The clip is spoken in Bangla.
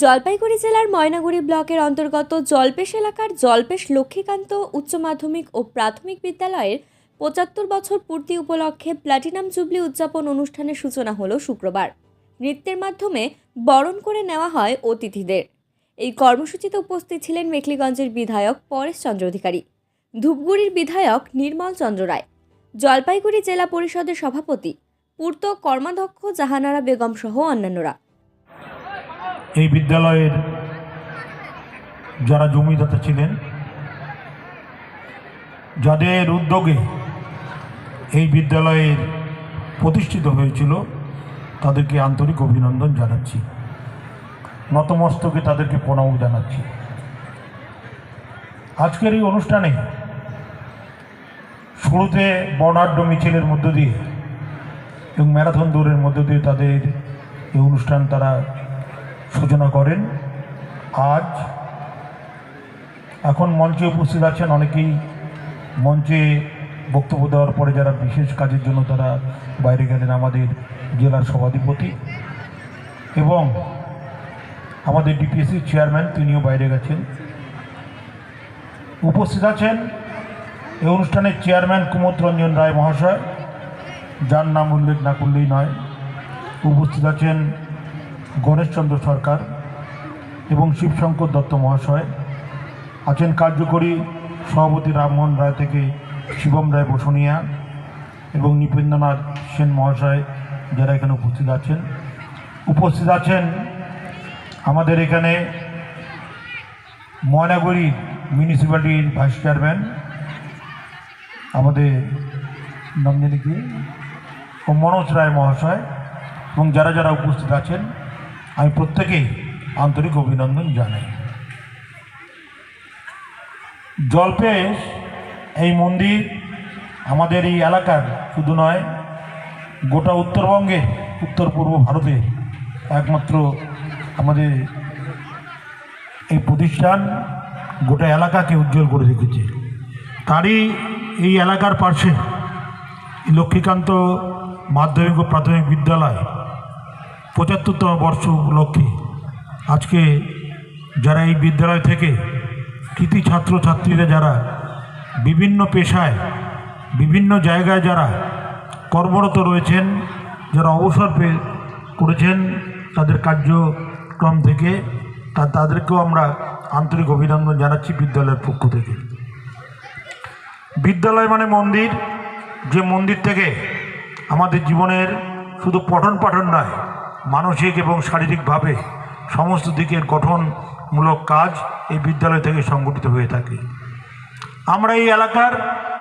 জলপাইগুড়ি জেলার ময়নাগুড়ি ব্লকের অন্তর্গত জলপেশ এলাকার জলপেশ লক্ষ্মীকান্ত উচ্চ মাধ্যমিক ও প্রাথমিক বিদ্যালয়ের পঁচাত্তর বছর পূর্তি উপলক্ষে প্ল্যাটিনাম জুবলি উদযাপন অনুষ্ঠানের সূচনা হলো শুক্রবার। নৃত্যের মাধ্যমে বরণ করে নেওয়া হয় অতিথিদের। এই কর্মসূচিতে উপস্থিত ছিলেন মেখলিগঞ্জের বিধায়ক পরেশ চন্দ্র অধিকারী, ধূপগুড়ির বিধায়ক নির্মল চন্দ্র রায়, জলপাইগুড়ি জেলা পরিষদের সভাপতি, পূর্ত কর্মাধ্যক্ষ জাহানারা বেগম সহ অন্যান্যরা। এই বিদ্যালয়ের যারা জমিদাতা ছিলেন, যাদের উদ্যোগে এই বিদ্যালয়ের প্রতিষ্ঠিত হয়েছিল, তাদেরকে আন্তরিক অভিনন্দন জানাচ্ছি। নতমস্তকে তাদেরকে প্রণাম জানাচ্ছি। আজকের এই অনুষ্ঠানে শুরুতে বর্ণাঢ্য মিছিলের মধ্য দিয়ে এবং ম্যারাথন দৌড়ের মধ্য দিয়ে তাদের এই অনুষ্ঠান তারা সূচনা করেন। আজ এখন মঞ্চে উপস্থিত আছেন অনেকেই মঞ্চে বক্তব্য দেওয়ার পরে যারা বিশেষ কাজের জন্য তারা বাইরে গেলেন আমাদের জেলার সভাধিপতি এবং আমাদের ডিপিএসসি চেয়ারম্যান তিনিও বাইরে গেছেন। উপস্থিত আছেন এই অনুষ্ঠানের চেয়ারম্যান কুমোদ রঞ্জন রায় মহাশয়, যার নাম উল্লেখ না করলেই নয়। উপস্থিত আছেন গণেশচন্দ্র সরকার এবং শিবশঙ্কর দত্ত মহাশয় আছেন কার্যকরী সভাপতি রামমোহন রায় থেকে শিবম রায় বসুনিয়া এবং নৃপেন্দ্রনাথ সেন মহাশয় যারা এখানে উপস্থিত আছেন। উপস্থিত আছেন আমাদের এখানে ময়নাগুড়ি মিউনিসিপ্যালিটির ভাইস চেয়ারম্যান, আমাদের নাম জানি কি, ও মনোজ রায় মহাশয় এবং যারা যারা উপস্থিত আছেন আমি প্রত্যেকেই আন্তরিক অভিনন্দন জানাই। জলপেশ, এই মন্দির আমাদের এই এলাকার, শুধু নয়, গোটা উত্তরবঙ্গে উত্তর পূর্ব ভারতে একমাত্র আমাদের এই প্রতিষ্ঠান, গোটা এলাকাকে উজ্জ্বল করে রেখেছে। তারই এই এলাকার পাশে লক্ষ্মীকান্ত মাধ্যমিক ও প্রাথমিক বিদ্যালয় পঁচাত্তরতম বর্ষ উপলক্ষে আজকে যারা এই বিদ্যালয় থেকে কৃতি ছাত্রছাত্রীরা যারা বিভিন্ন পেশায়, বিভিন্ন জায়গায় যারা কর্মরত রয়েছেন, যারা অবসর পেয়ে করেছেন তাদের কার্যক্রম থেকে তা, তাদেরকেও আমরা আন্তরিক অভিনন্দন জানাচ্ছি বিদ্যালয়ের পক্ষ থেকে। বিদ্যালয় মানে মন্দির। যে মন্দির থেকে আমাদের জীবনের শুধু পঠন পাঠন নয় মানসিক এবং শারীরিকভাবে সমস্ত দিকের গঠনমূলক কাজ এই বিদ্যালয় থেকে সংগঠিত হয়ে থাকে। আমরা এই এলাকার